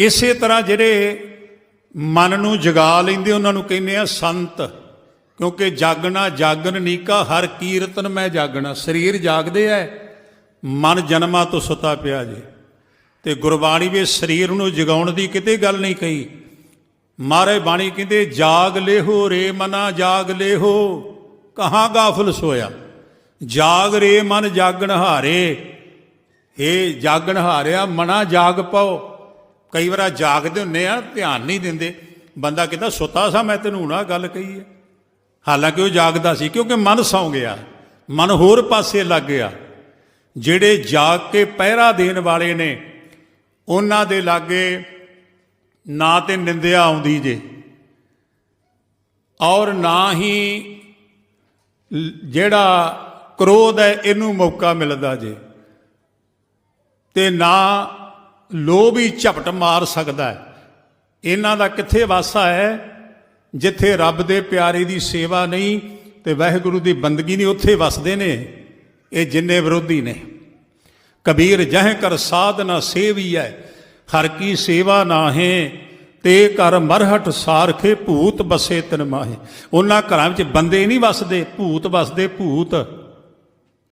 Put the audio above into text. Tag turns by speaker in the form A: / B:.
A: ਇਸੇ ਤਰ੍ਹਾਂ ਜਿਹੜੇ ਮਨ ਨੂੰ ਜਗਾ ਲੈਂਦੇ ਉਹਨਾਂ ਨੂੰ ਕਹਿੰਦੇ ਆ ਸੰਤ, ਕਿਉਂਕਿ ਜਾਗਣਾ ਜਾਗਣ ਨੀਕਾ, ਹਰ ਕੀਰਤਨ ਮੈਂ ਜਾਗਣਾ। ਸਰੀਰ ਜਾਗਦੇ ਐ, ਮਨ ਜਨਮਾਂ ਤੋਂ ਸੁੱਤਾ ਪਿਆ ਜੇ। ਤੇ ਗੁਰਬਾਣੀ ਵਿੱਚ ਸਰੀਰ ਨੂੰ ਜਗਾਉਣ ਦੀ ਕਿਤੇ ਗੱਲ ਨਹੀਂ ਕਹੀ। ਮਾਰੇ ਬਾਣੀ ਕਹਿੰਦੇ, ਜਾਗ ਲੇਹੋ ਰੇ ਮਨਾ, ਜਾਗ ਲੇਹੋ। ਕਹਾਂ ਗਾਫਲ ਸੋਇਆ। ਜਾਗ ਰੇ ਮਨ, ਜਾਗਣ ਹਾਰੇ। ਇਹ ਜਾਗਣ ਹਾਰਿਆ, ਮਨਾ ਜਾਗ ਪਾਓ। ਕਈ ਵਾਰ ਜਾਗਦੇ ਹੁੰਨੇ ਆ, ਧਿਆਨ ਨਹੀਂ ਦਿੰਦੇ। ਬੰਦਾ ਕਹਿੰਦਾ, ਸੁੱਤਾ ਸਾਂ, ਮੈਂ ਤੈਨੂੰ ਨਾ ਗੱਲ ਕਹੀ ਹੈ ਹਾਲਾਂਕਿ ਉਹ ਜਾਗਦਾ ਸੀ, ਕਿਉਂਕਿ ਮਨ ਸੌਂ ਗਿਆ, ਮਨ ਹੋਰ ਪਾਸੇ ਲੱਗ ਗਿਆ। ਜਿਹੜੇ ਜਾਗ ਕੇ ਪਹਿਰਾ ਦੇਣ ਵਾਲੇ ਨੇ, ਉਹਨਾਂ ਦੇ ਲਾਗੇ ਨਾ ਤੇ ਨਿੰਦਿਆ ਆਉਂਦੀ ਜੇ, ਔਰ ਨਾ ਹੀ ਜਿਹੜਾ ਕ੍ਰੋਧ ਹੈ, ਇਹਨੂੰ ਮੌਕਾ ਮਿਲਦਾ ਜੇ। ਤੇ ਨਾ ਲੋਭ ਹੀ ਝਪਟ ਮਾਰ ਸਕਦਾ ਹੈ। ਇਹਨਾਂ ਦਾ ਕਿੱਥੇ ਵਾਸਾ ਹੈ? ਜਿੱਥੇ ਰੱਬ ਦੇ ਪਿਆਰੇ ਦੀ ਸੇਵਾ ਨਹੀਂ ਤੇ ਵਾਹਿਗੁਰੂ ਦੀ ਬੰਦਗੀ ਨਹੀਂ, ਉੱਥੇ ਵਸਦੇ ਨੇ। ਇਹ ਜਿੰਨੇ ਵਿਰੋਧੀ ਨੇ। ਕਬੀਰ ਜਹ ਕਰ ਸਾਧਨਾ ਹੈ ਹਰ ਕੀ ਸੇਵਾ ਨਾਹੇ, ਤੇ ਕਰ ਮਰਹਟ ਸਾਰਖੇ ਭੂਤ ਬਸੇ ਤਨ ਮਾਹੇ। ਉਹਨਾਂ ਘਰਾਂ ਵਿੱਚ ਬੰਦੇ ਨਹੀਂ ਵਸਦੇ, ਭੂਤ ਵਸਦੇ ਭੂਤ।